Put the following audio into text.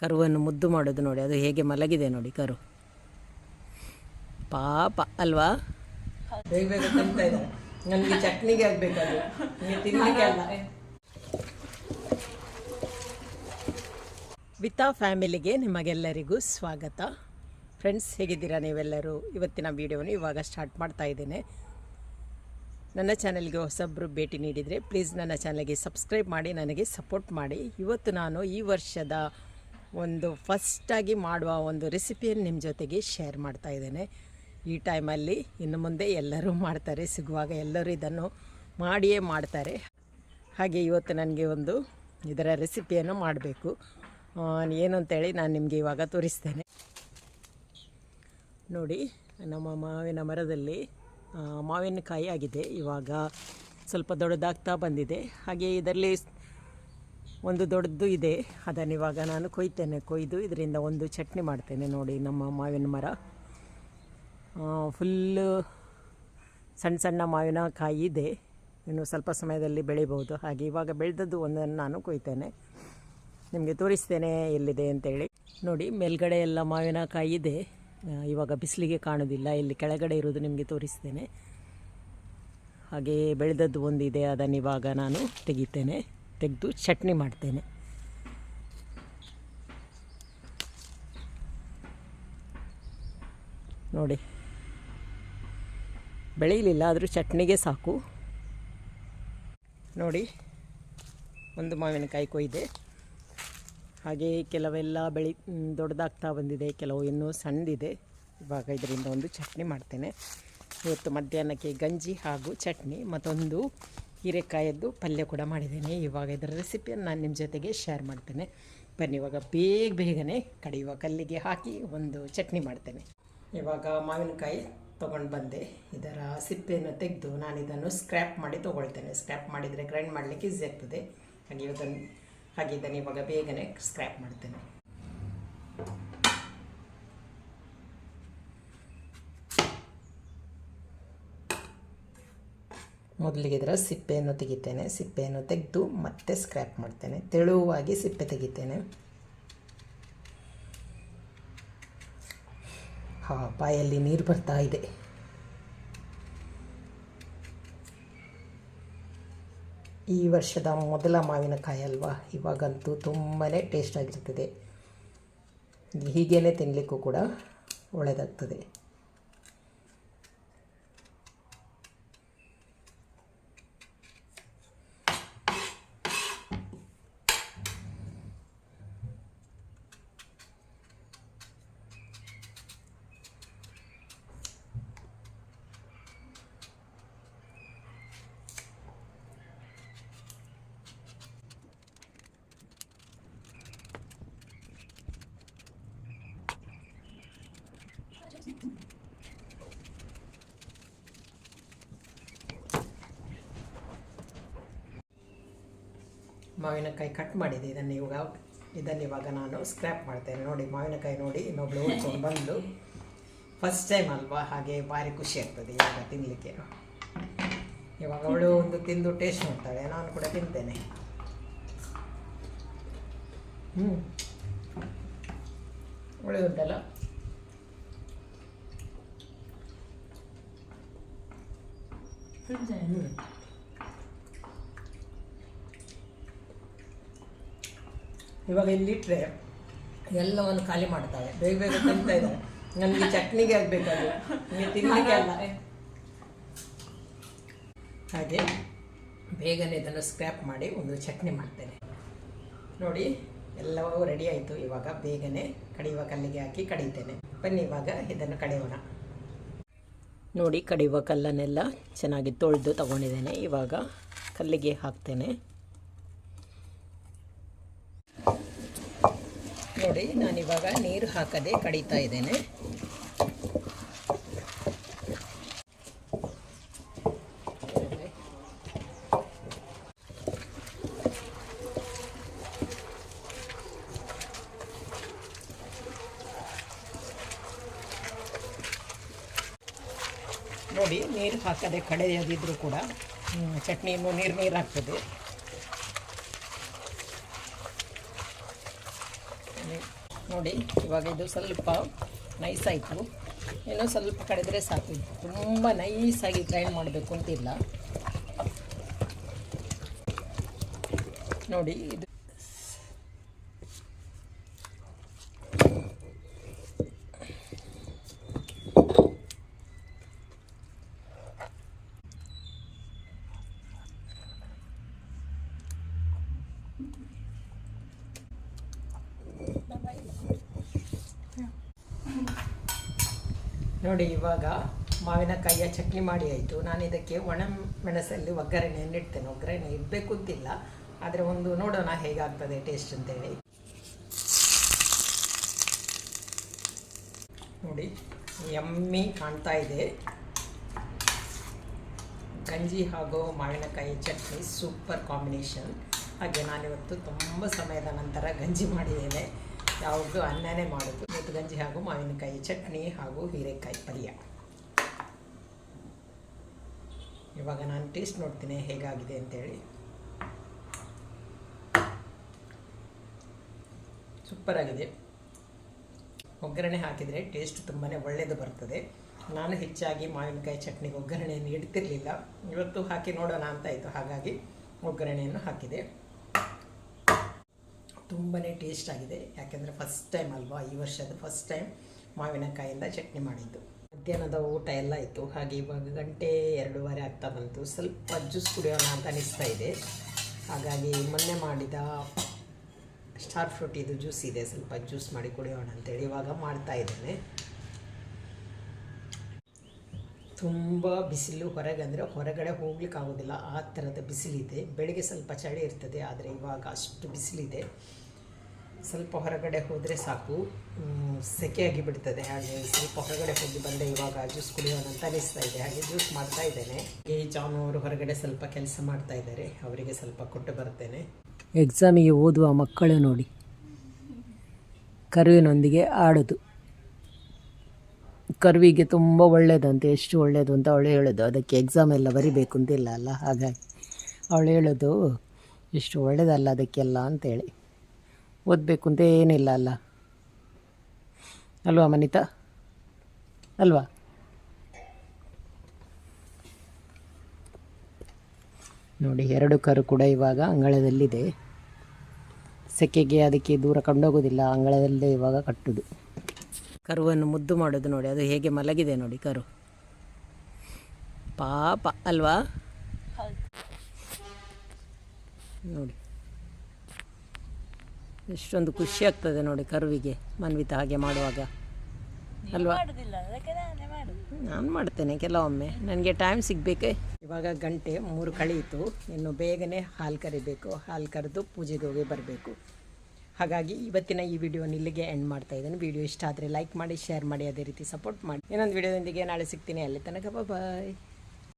ಕರುವನ್ನು ಮುದ್ದು ಮಾಡೋದು ನೋಡಿ ಅದು ಹೇಗೆ ಮಲಗಿದೆ ನೋಡಿ ಕರು. ಪಾಪ ಅಲ್ವಾ? ನನಗೆ ಚಟ್ನಿಗೆ ಆಗಬೇಕದು ನನಗೆ ತಿನ್ನಲಿಕ್ಕೆ ಅಲ್ಲ. ವಿತಾ ಫ್ಯಾಮಿಲಿಗೆ ನಿಮಗೆಲ್ಲರಿಗೂ ಸ್ವಾಗತ. ಫ್ರೆಂಡ್ಸ್ ಹೇಗಿದ್ದೀರಾ ನೀವೆಲ್ಲರೂ? ಇವತ್ತಿನ ವಿಡಿಯೋವನ್ನು ಇವಾಗ ಸ್ಟಾರ್ಟ್ ಮಾಡ್ತಾ ಇದ್ದೇನೆ. ನನ್ನ ಚಾನಲ್ಗೆ ಹೊಸಬ್ರು ಭೇಟಿ ನೀಡಿದರೆ ಪ್ಲೀಸ್ ನನ್ನ ಚಾನಲ್ಗೆ ಸಬ್ಸ್ಕ್ರೈಬ್ ಮಾಡಿ ನನಗೆ ಸಪೋರ್ಟ್ ಮಾಡಿ. ಇವತ್ತು ನಾನು ಈ ವರ್ಷದ ಒಂದು ಫಸ್ಟಾಗಿ ಮಾಡುವ ಒಂದು ರೆಸಿಪಿಯನ್ನು ನಿಮ್ಮ ಜೊತೆಗೆ ಶೇರ್ ಮಾಡ್ತಾ ಇದ್ದೇನೆ. ಈ ಟೈಮಲ್ಲಿ ಇನ್ನು ಮುಂದೆ ಎಲ್ಲರೂ ಮಾಡ್ತಾರೆ, ಸಿಗುವಾಗ ಎಲ್ಲರೂ ಇದನ್ನು ಮಾಡಿಯೇ ಮಾಡ್ತಾರೆ. ಹಾಗೆ ಇವತ್ತು ನನಗೆ ಒಂದು ಇದರ ರೆಸಿಪಿಯನ್ನು ಮಾಡಬೇಕು. ಏನು ಅಂತೇಳಿ ನಾನು ನಿಮಗೆ ಇವಾಗ ತೋರಿಸ್ತೇನೆ. ನೋಡಿ, ನಮ್ಮ ಮಾವಿನ ಮರದಲ್ಲಿ ಮಾವಿನಕಾಯಿ ಆಗಿದೆ. ಇವಾಗ ಸ್ವಲ್ಪ ದೊಡ್ಡದಾಗ್ತಾ ಬಂದಿದೆ. ಹಾಗೆ ಇದರಲ್ಲಿ ಒಂದು ದೊಡ್ಡದು ಇದೆ. ಅದನ್ನು ಇವಾಗ ನಾನು ಕೊಯ್ತೇನೆ. ಕೊಯ್ದು ಇದರಿಂದ ಒಂದು ಚಟ್ನಿ ಮಾಡ್ತೇನೆ ನೋಡಿ ನಮ್ಮ ಮಾವಿನ ಮರ. ಫುಲ್ಲು ಸಣ್ಣ ಸಣ್ಣ ಮಾವಿನಕಾಯಿ ಇದೆ. ಇನ್ನು ಸ್ವಲ್ಪ ಸಮಯದಲ್ಲಿ ಬೆಳಿಬೋದು ಹಾಗೆ ಇವಾಗ ಬೆಳೆದದ್ದು ಒಂದನ್ನು ನಾನು ಕೊಯ್ತೇನೆ. ನಿಮಗೆ ತೋರಿಸ್ತೇನೆ ಎಲ್ಲಿದೆ ಅಂತೇಳಿ. ನೋಡಿ, ಮೇಲ್ಗಡೆ ಎಲ್ಲ ಮಾವಿನಕಾಯಿ ಇದೆ. ಇವಾಗ ಬಿಸಿಲಿಗೆ ಕಾಣೋದಿಲ್ಲ. ಇಲ್ಲಿ ಕೆಳಗಡೆ ಇರೋದು ನಿಮಗೆ ತೋರಿಸ್ತೇನೆ. ಹಾಗೆ ಬೆಳೆದದ್ದು ಒಂದಿದೆ. ಅದನ್ನು ಇವಾಗ ನಾನು ತೆಗಿತೇನೆ. ತೆಗೆದು ಚಟ್ನಿ ಮಾಡ್ತೇನೆ. ನೋಡಿ. ಬೆಳೆಯಲಿಲ್ಲ ಆದರೂ ಚಟ್ನಿಗೆ ಸಾಕು. ನೋಡಿ, ಒಂದು ಮಾವಿನಕಾಯಿ ಕೊಯ್ದೆ. ಹಾಗೆ ಕೆಲವೆಲ್ಲ ಬೆಳಿ ದೊಡ್ಡದಾಗ್ತಾ ಬಂದಿದೆ, ಕೆಲವು ಇನ್ನೂ ಸಣ್ಣದಿದೆ ಇವಾಗ ಇದರಿಂದ ಒಂದು ಚಟ್ನಿ ಮಾಡ್ತೇನೆ. ಇವತ್ತು ಮಧ್ಯಾಹ್ನಕ್ಕೆ ಗಂಜಿ ಹಾಗೂ ಚಟ್ನಿ, ಮತ್ತೊಂದು ಹೀರೆಕಾಯದ್ದು ಪಲ್ಯ ಕೂಡ ಮಾಡಿದ್ದೀನಿ. ಇವಾಗ ಇದರ ರೆಸಿಪಿಯನ್ನು ನಾನು ನಿಮ್ಮ ಜೊತೆಗೆ ಶೇರ್ ಮಾಡ್ತೇನೆ. ಬನ್ನಿ, ಇವಾಗ ಬೇಗ ಬೇಗನೆ ಕಡಿಯುವ ಕಲ್ಲಿಗೆ ಹಾಕಿ ಒಂದು ಚಟ್ನಿ ಮಾಡ್ತೇನೆ. ಇವಾಗ ಮಾವಿನಕಾಯಿ ತೊಗೊಂಡು ಬಂದೆ. ಇದರ ಸಿಪ್ಪೆಯನ್ನು ತೆಗೆದು ನಾನು ಇದನ್ನು ಸ್ಕ್ರ್ಯಾಪ್ ಮಾಡಿ ತೊಗೊಳ್ತೇನೆ. ಸ್ಕ್ರ್ಯಾಪ್ ಮಾಡಿದರೆ ಗ್ರೈಂಡ್ ಮಾಡಲಿಕ್ಕೆ ಈಸಿ ಆಗ್ತದೆ. ಹಾಗೆ ಇದನ್ನು ಹಾಗೆ ಇದನ್ನು ಇವಾಗ ಬೇಗನೆ ಸ್ಕ್ರ್ಯಾಪ್ ಮಾಡ್ತೇನೆ. ಮೊದಲಿಗೆ ಇದರ ಸಿಪ್ಪೆಯನ್ನು ತೆಗಿತೇನೆ. ಸಿಪ್ಪೆಯನ್ನು ತೆಗೆದು ಮತ್ತೆ ಸ್ಕ್ರ್ಯಾಪ್ ಮಾಡ್ತೇನೆ. ತೆಳುವಾಗಿ ಸಿಪ್ಪೆ ತೆಗಿತೇನೆ. ಹಾ, ಬಾಯಲ್ಲಿ ನೀರು ಬರ್ತಾ ಇದೆ. ಈ ವರ್ಷದ ಮೊದಲ ಮಾವಿನಕಾಯಿ ಅಲ್ವಾ? ಇವಾಗಂತೂ ತುಂಬಾ ಟೇಸ್ಟ್ ಆಗಿರ್ತದೆ. ಹೀಗೇ ತಿನ್ನಲಿಕ್ಕೂ ಕೂಡ ಒಳ್ಳೆಯದಾಗ್ತದೆ ಮಾವಿನಕಾಯಿ ಕಟ್ ಮಾಡಿದೆ. ಇದನ್ನು ಇವಾಗ ಇದನ್ನು ಇವಾಗ ನಾನು ಸ್ಕ್ರ್ಯಾಪ್ ಮಾಡ್ತೇನೆ. ನೋಡಿ ಮಾವಿನಕಾಯಿ ನೋಡಿ ಇನ್ನೊಬ್ಳು ಓಡ್ಕೊಂಡು ಬಂದು. ಫಸ್ಟ್ ಟೈಮ್ ಅಲ್ವಾ? ಹಾಗೆ ಭಾರಿ ಖುಷಿ ಆಗ್ತದೆ ಇವಾಗ ತಿನ್ನಲಿಕ್ಕೆ ಇವಾಗ ಅವಳು ಒಂದು ತಿಂದು ಟೇಸ್ಟ್ ಮಾಡ್ತಾಳೆ ನಾನು ಕೂಡ ತಿಂತೇನೆ. ಹ್ಞೂ ಒಳ್ಳೆದುಂಟಲ್ಲ ಹ್ಞೂ ಇವಾಗ ಇಲ್ಲಿಟ್ಟರೆ ಎಲ್ಲವನ್ನು ಖಾಲಿ ಮಾಡ್ತಾಳೆ ಬೇಗ ಬೇಗ ತಿಂತಾ ಇದ್ದಾಳೆ ನನಗೆ ಚಟ್ನಿಗೆ ಆಗಬೇಕಾದ್ರೆ ನನಗೆ ತಿನ್ನಲಿಕ್ಕೆ ಅಲ್ಲ. ಹಾಗೆ ಬೇಗನೆ ಇದನ್ನು ಸ್ಕ್ರ್ಯಾಪ್ ಮಾಡಿ ಒಂದು ಚಟ್ನಿ ಮಾಡ್ತೇನೆ. ನೋಡಿ, ಎಲ್ಲವೂ ರೆಡಿ ಆಯಿತು. ಇವಾಗ ಬೇಗನೆ ಕಡಿಯುವ ಕಲ್ಲಿಗೆ ಹಾಕಿ ಕಡಿತೇನೆ. ಬನ್ನಿ, ಇವಾಗ ಇದನ್ನು ಕಡಿಯೋಣ. ನೋಡಿ, ಕಡಿಯುವ ಕಲ್ಲನ್ನೆಲ್ಲ ಚೆನ್ನಾಗಿ ತೊಳೆದು ತಗೊಂಡಿದ್ದೇನೆ. ಇವಾಗ ಕಲ್ಲಿಗೆ ಹಾಕ್ತೇನೆ. ನೋಡಿ ನಾನಿವಾಗ ನೀರು ಹಾಕದೆ ಕಡಿತಾ ಇದ್ದೇನೆ. ನೋಡಿ ನೀರು ಹಾಕದೆ ಕಡೆಯದಿದ್ರೂ ಕೂಡ ಹ್ಮ್, ಚಟ್ನಿ ಇನ್ನೂ ನೀರು ನೀರು ಆಗ್ತದೆ. ನೋಡಿ, ಇವಾಗ ಇದು ಸ್ವಲ್ಪ ನೈಸ್ ಆಯಿತು. ಏನೋ ಸ್ವಲ್ಪ ಕಡಿದ್ರೆ ಸಾಕು. ತುಂಬ ನೈಸಾಗಿ ಗ್ರೈಂಡ್ ಮಾಡಬೇಕು ಅಂತಿಲ್ಲ. ನೋಡಿ, ಇದು ನೋಡಿ, ಇವಾಗ ಮಾವಿನಕಾಯಿಯ ಚಟ್ನಿ ಮಾಡಿ ಆಯಿತು. ನಾನು ಇದಕ್ಕೆ ಒಣ ಮೆಣಸಲ್ಲಿ ಒಗ್ಗರಣೆಯನ್ನು ಇಡ್ತೇನೆ. ಒಗ್ಗರಣೆ ಇಡಬೇಕು ಅಂತಿಲ್ಲ, ಆದರೆ ಒಂದು ನೋಡೋಣ ಹೇಗಾಗ್ತದೆ ಟೇಸ್ಟ್ ಅಂತೇಳಿ. ನೋಡಿ, ಎಮ್ಮಿ ಕಾಣ್ತಾ ಇದೆ. ಗಂಜಿ ಹಾಗೂ ಮಾವಿನಕಾಯಿ ಚಟ್ನಿ ಸೂಪರ್ ಕಾಂಬಿನೇಷನ್. ಹಾಗೆ ನಾನಿವತ್ತು ತುಂಬ ಸಮಯದ ನಂತರ ಗಂಜಿ ಮಾಡಿದ್ದೇನೆ. ಯಾವಾಗಲೂ ಅನ್ನನೇ ಮಾಡೋದು. ಇವತ್ತು ಗಂಜಿ ಹಾಗೂ ಮಾವಿನಕಾಯಿ, ಚಟ್ನಿ ಹಾಗೂ ಹೀರೆಕಾಯಿ ಪಲ್ಯ. ಇವಾಗ ನಾನು ಟೇಸ್ಟ್ ನೋಡ್ತೀನಿ ಹೇಗಾಗಿದೆ ಅಂತೇಳಿ. ಸೂಪರ್ ಆಗಿದೆ ಒಗ್ಗರಣೆ ಹಾಕಿದರೆ ಟೇಸ್ಟ್ ತುಂಬಾ ಒಳ್ಳೆಯದು ಬರ್ತದೆ. ನಾನು ಹೆಚ್ಚಾಗಿ ಮಾವಿನಕಾಯಿ, ಚಟ್ನಿಗೆ ಒಗ್ಗರಣೆಯನ್ನು ಇಡ್ತಿರಲಿಲ್ಲ. ಇವತ್ತು ಹಾಕಿ ನೋಡೋಣ ಅಂತ ಆಯಿತು. ಹಾಗಾಗಿ ಒಗ್ಗರಣೆಯನ್ನು ಹಾಕಿದೆ. ತುಂಬಾ ಟೇಸ್ಟ್ ಆಗಿದೆ. ಯಾಕೆಂದರೆ ಫಸ್ಟ್ ಟೈಮ್ ಅಲ್ವಾ ಈ ವರ್ಷದ ಫಸ್ಟ್ ಟೈಮ್ ಮಾವಿನಕಾಯಿಂದ ಚಟ್ನಿ ಮಾಡಿದ್ದು. ಮಧ್ಯಾಹ್ನದ ಊಟ ಎಲ್ಲ ಇತ್ತು ಹಾಗೆ ಇವಾಗ ಗಂಟೆ ಎರಡೂವರೆ ಆಗ್ತಾ ಬಂತು. ಸ್ವಲ್ಪ ಜ್ಯೂಸ್ ಕುಡಿಯೋಣ ಅಂತ ಅನಿಸ್ತಾ ಇದೆ. ಹಾಗಾಗಿ ಮೊನ್ನೆ ಮಾಡಿದ ಸ್ಟಾರ್ ಫ್ರೂಟ್ ಇದು ಜ್ಯೂಸ್ ಇದೆ. ಸ್ವಲ್ಪ ಜ್ಯೂಸ್ ಮಾಡಿ ಕುಡಿಯೋಣ ಅಂತೇಳಿ ಇವಾಗ ಮಾಡ್ತಾ ಇದ್ದೇನೆ. ತುಂಬ ಬಿಸಿಲು ಹೊರಗೆ ಅಂದರೆ ಹೊರಗಡೆ ಹೋಗ್ಲಿಕ್ಕೆ ಆಗೋದಿಲ್ಲ. ಆ ಥರದ ಬಿಸಿಲಿದೆ. ಬೆಳಗ್ಗೆ ಸ್ವಲ್ಪ ಚಳಿ ಇರ್ತದೆ, ಆದರೆ ಇವಾಗ ಅಷ್ಟು ಬಿಸಿಲಿದೆ. ಸ್ವಲ್ಪ ಹೊರಗಡೆ ಹೋದರೆ ಸಾಕು. ಸೆಕೆಯಾಗಿ ಬಿಡ್ತದೆ. ಹಾಗೆ ಸ್ವಲ್ಪ ಹೊರಗಡೆ ಹೋಗಿ ಬಂದೆ, ಇವಾಗ ಜ್ಯೂಸ್ ಕುಡಿಯೋಣ ಅಂತ ಅನಿಸ್ತಾ ಇದೆ. ಹಾಗೆ ಜ್ಯೂಸ್ ಮಾಡ್ತಾ ಇದ್ದೇನೆ. ಈ ಜಾನು ಅವರು ಹೊರಗಡೆ ಸ್ವಲ್ಪ ಕೆಲಸ ಮಾಡ್ತಾ ಇದ್ದಾರೆ. ಅವರಿಗೆ ಸ್ವಲ್ಪ ಕೊಟ್ಟು ಬರ್ತೇನೆ. ಎಕ್ಸಾಮಿಗೆ ಓದುವ ಮಕ್ಕಳು ನೋಡಿ. ಕರುವಿನೊಂದಿಗೆ ಆಡೋದು. ಕರುವಿಗೆ ತುಂಬ ಒಳ್ಳೆಯದಂತೆ ಎಷ್ಟು ಒಳ್ಳೆಯದು ಅಂತ ಅವಳು ಹೇಳೋದು. ಅದಕ್ಕೆ ಎಕ್ಸಾಮ್ ಎಲ್ಲ ಬರಿಬೇಕು ಅಂತಿಲ್ಲ ಅಲ್ಲ? ಹಾಗಾಗಿ ಅವಳು ಹೇಳೋದು ಎಷ್ಟು ಒಳ್ಳೆಯದಲ್ಲ ಅದಕ್ಕೆಲ್ಲ ಅಂತೇಳಿ. ಓದಬೇಕು ಅಂತ ಏನಿಲ್ಲ ಅಲ್ಲ? ಅಲ್ವಾ ಮನಿತಾ? ಅಲ್ವಾ? ನೋಡಿ, ಎರಡು ಕರು ಕೂಡ ಇವಾಗ ಅಂಗಳದಲ್ಲಿದೆ. ಸೆಕೆಗೆ ಅದಕ್ಕೆ ದೂರ ಕಂಡೋಗೋದಿಲ್ಲ, ಅಂಗಳದಲ್ಲೇ ಇವಾಗ ಕಟ್ಟುದು. ಕರುವನ್ನು ಮುದ್ದು ಮಾಡೋದು ನೋಡಿ ಅದು ಹೇಗೆ ಮಲಗಿದೆ ನೋಡಿ ಕರು. ಪಾಪ ಅಲ್ವಾ? ನೋಡಿ. ಎಷ್ಟೊಂದು ಖುಷಿ ಆಗ್ತದೆ ನೋಡಿ ಕರುವಿಗೆ ಮನ್ವಿತ ಹಾಗೆ ಮಾಡುವಾಗ. ಅಲ್ವಾ? ನಾನು ಮಾಡ್ತೇನೆ ಕೆಲವೊಮ್ಮೆ. ನನಗೆ ಟೈಮ್ ಸಿಗಬೇಕೆ. ಇವಾಗ ಗಂಟೆ ಮೂರು ಕಳೆಯಿತು. ಇನ್ನು ಬೇಗನೆ ಹಾಲು ಕರಿಬೇಕು. ಹಾಲು ಕರೆದು ಪೂಜೆಗೆ ಹೋಗಿ ಬರಬೇಕು. ಹಾಗಾಗಿ ಇವತ್ತಿನ ಈ ವಿಡಿಯೋನ ಇಲ್ಲಿಗೆ ಎಂಡ್ ಮಾಡ್ತಾ ಇದ್ದೇನೆ. ವಿಡಿಯೋ ಇಷ್ಟ ಆದರೆ ಲೈಕ್ ಮಾಡಿ ಶೇರ್ ಮಾಡಿ, ಅದೇ ರೀತಿ ಸಪೋರ್ಟ್ ಮಾಡಿ. ಇನ್ನೊಂದು ವಿಡಿಯೋದೊಂದಿಗೆ ನಾಳೆ ಸಿಗ್ತೀನಿ. ಅಲ್ಲಿ ತನಕ ಬಾಯ್